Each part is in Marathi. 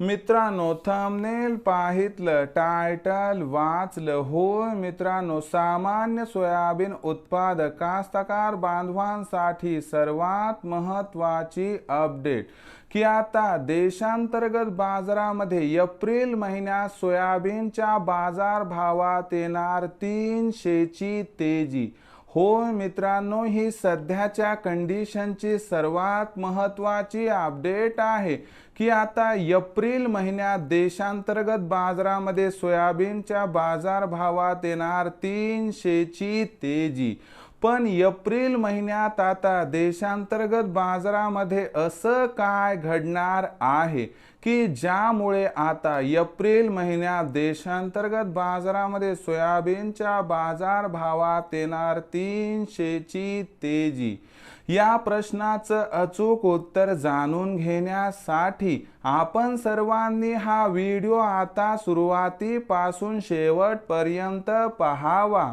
मित्रांनो थंबनेल पाहितलं टायटल वाचलं. होय मित्रांनो सामान्य सोयाबीन उत्पादक कास्तकार बांधवांसाठी सर्वात महत्वाची अपडेट की आता देशांतर्गत बाजारामध्ये एप्रिल महिन्यात सोयाबीनच्या बाजारभावात येणार तीनशेची तेजी. होय मित्रांनो ही सध्याच्या कंडिशनची सर्वात महत्त्वाची अपडेट आहे की आता एप्रिल महिन्यात देशांतर्गत बाजारामध्ये सोयाबीनच्या बाजारभावात येणार तीनशेची तेजी. पण एप्रिल महिन्यात आता देशांतर्गत बाजारामध्ये असं काय घडणार आहे की ज्यामुळे आता एप्रिल महिन्यात देशांतर्गत बाजारामध्ये सोयाबीनच्या बाजारभावात येणार तीनशेची तेजी? या प्रश्नाचं अचूक उत्तर जाणून घेण्यासाठी आपण सर्वांनी हा व्हिडिओ आता सुरुवातीपासून शेवटपर्यंत पहावा.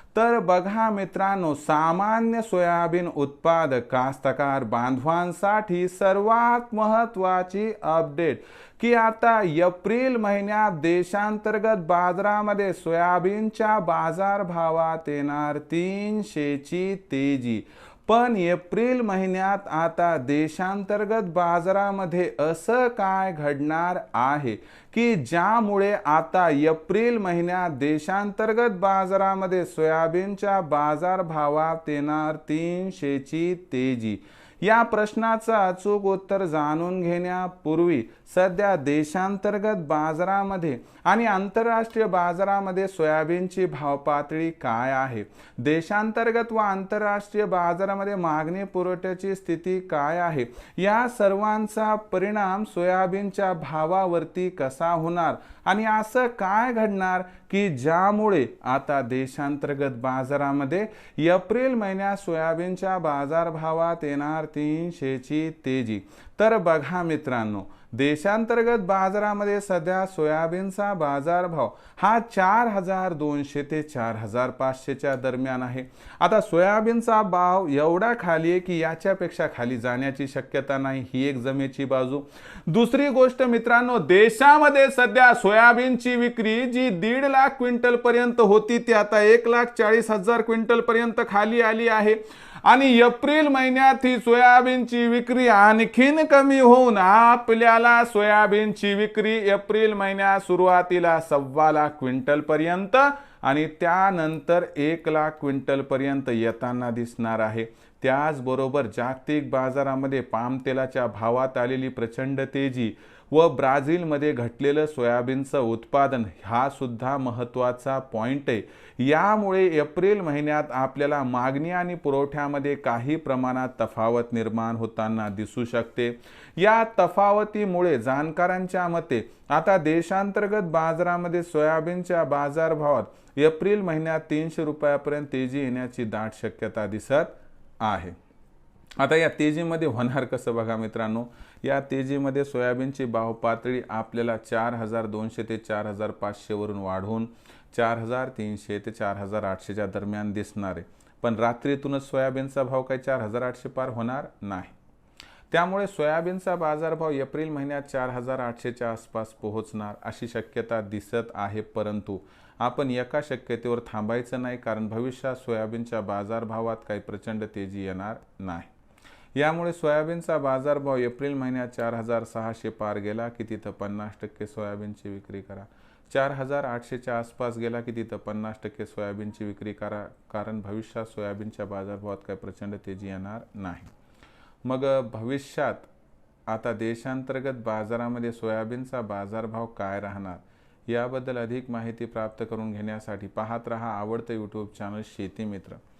तर बघा मित्रांनो सामान्य सोयाबीन उत्पादक कास्तकार बांधवांसाठी सर्वात महत्वाची अपडेट की आता एप्रिल महिन्यात देशांतर्गत बाजारामध्ये सोयाबीनच्या बाजारभावात येणार तीनशेची तेजी. पण एप्रिल महिन्यात आता देशांतर्गत बाजारामध्ये असं काय घडणार आहे की ज्यामुळे आता एप्रिल महिन्यात देशांतर्गत बाजारामध्ये सोयाबीनच्या बाजारभावात येणार तीनशेची तेजी? या प्रश्नाचं अचूक उत्तर जाणून घेण्यापूर्वी सध्या देशांतर्गत बाजारामध्ये आणि आंतरराष्ट्रीय बाजारामध्ये सोयाबीनची भावपातळी काय आहे? देशांतर्गत व आंतरराष्ट्रीय बाजारामध्ये मागणी पुरवठ्याची स्थिती काय आहे? या सर्वांचा परिणाम सोयाबीनच्या भावावरती कसा होणार? आणि असं काय घडणार की ज्यामुळे आता देशांतर्गत बाजारामध्ये एप्रिल महिन्यात सोयाबीनच्या बाजारभावात येणार तीनशेची तेजी. तर बघा मित्रांनो देशांतर्गत बाजारामध्ये सध्या सोयाबीनचा बाजारभाव हा चार हजार दोनशे ते चार हजार पाचशेच्या दरम्यान आहे. आता सोयाबीनचा भाव एवढा खाली आहे की याच्यापेक्षा खाली जाण्याची शक्यता नाही ही एक जमेची बाजू. दुसरी गोष्ट मित्रांनो देशामध्ये सध्या सोयाबीनची विक्री जी दीड लाख क्विंटल पर्यंत होती ती आता एक लाख चाळीस हजार क्विंटल पर्यंत खाली आली आहे. आणि एप्रिल महिन्यात ही सोयाबीनची विक्री आणखीन कमी होऊन आपल्याला सोयाबीनची विक्री एप्रिल महिन्यात सुरुवातीला सव्वा लाख क्विंटल पर्यंत आणि त्यानंतर एक लाख क्विंटल पर्यंत येताना दिसणार आहे. त्याचबरोबर जागतिक बाजारामध्ये पाम तेलाच्या भावात आलेली प्रचंड तेजी. व ब्राझीलमध्ये घटलेलं सोयाबीनचं उत्पादन हा सुद्धा महत्त्वाचा पॉईंट आहे. यामुळे एप्रिल महिन्यात आपल्याला मागणी आणि पुरवठ्यामध्ये काही प्रमाणात तफावत निर्माण होताना दिसू शकते. या तफावतीमुळे जाणकारांच्या मते आता देशांतर्गत बाजारामध्ये सोयाबीनच्या बाजारभावात एप्रिल महिन्यात तीनशे रुपयापर्यंत तेजी येण्याची दाट शक्यता दिसत आहे. आता या तेजीमध्ये होणार कसं बघा मित्रांनो? या तेजीमध्ये सोयाबीनची भाव पातळी आपल्याला चार हजार दोनशे ते चार हजार पाचशेवरून वाढवून चार हजार तीनशे ते चार हजार आठशेच्या दरम्यान दिसणार आहे. पण रात्रीतूनच सोयाबीनचा भाव काही चार हजार आठशे पार होणार नाही. त्यामुळे सोयाबीनचा बाजारभाव एप्रिल महिन्यात चार हजार आठशेच्या आसपास पोहोचणार अशी शक्यता दिसत आहे. परंतु आपण एका शक्यतेवर थांबायचं नाही कारण भविष्यात सोयाबीनच्या बाजारभावात काही प्रचंड तेजी येणार नाही. यामुळे सोयाबीनचा बाजारभाव एप्रिल महिन्यात चार हजार सहाशे पार गेला की तिथं पन्नास टक्के सोयाबीनची विक्री करा. चार हजार आठशेच्या आसपास गेला की तिथं पन्नास टक्के सोयाबीनची विक्री करा कारण भविष्यात सोयाबीनच्या बाजारभावात काही प्रचंड तेजी येणार नाही. मग भविष्यात आता देशांतर्गत बाजारामध्ये सोयाबीनचा बाजारभाव काय राहणार याबद्दल अधिक माहिती प्राप्त करून घेण्यासाठी पाहत रहा आवडतं यूट्यूब चॅनल शेती मित्र.